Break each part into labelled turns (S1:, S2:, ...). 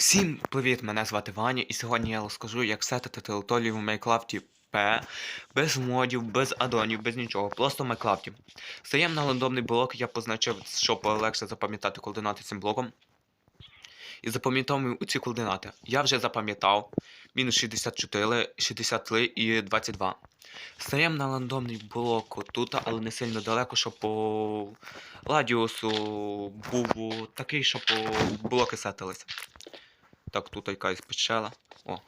S1: Всім привіт! Мене звати Ваня, і сьогодні я розкажу, як сетити територію в Майнкрафті П, без модів, без адонів, без нічого, просто в Майнкрафті. Стаємо на рандомний блок, я позначив, щоб легше запам'ятати координати цим блоком. І запам'ятовуємо ці координати. Я вже запам'ятав мінус 64, 63 і 22. Стаємо на рандомний блок отут, але не сильно далеко, щоб по радіусу був такий, щоб блоки сетилися. Так, тут якась печера. О,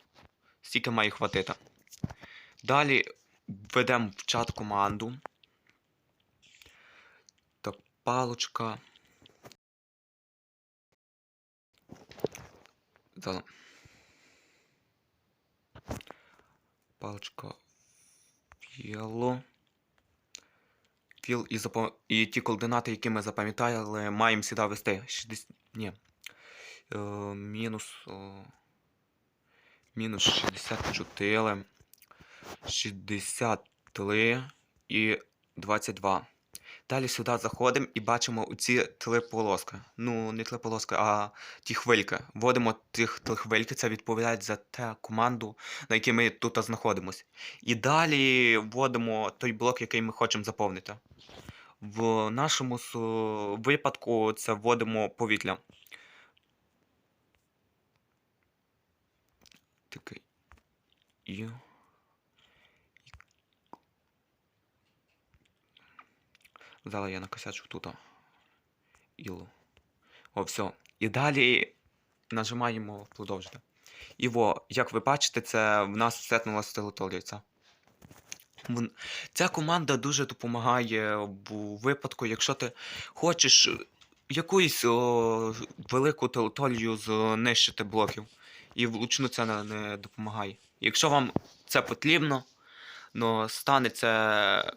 S1: стільки має хватити. Далі введемо в чат команду. Так, палочка. Палочка. Філо. Філ і, запо... і ті координати, які ми запам'ятали, маємо сюди вести. 60... Ні. Мінус. Мінус 64. 63 і 22. Далі сюди заходимо і бачимо оці три полоски. Ну, не три полоски, а ті хвильки. Вводимо тих хвильки, це відповідає за те команду, на якій ми тут знаходимося. І далі вводимо той блок, який ми хочемо заповнити. В нашому випадку це вводимо повітря. Такий. І. Зараз я накосячу тут. Ілу. О, все. І далі нажимаємо продовжити. І во, як ви бачите, це в нас сетнулася територія. Ця команда дуже допомагає в випадку, якщо ти хочеш якусь о, велику територію знищити блоків. І влучну це не, не допомагає. Якщо вам це потрібно, но стане це.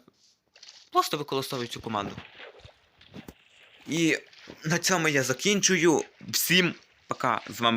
S1: Просто використовуй цю команду. І на цьому я закінчую. Всім пока. З вами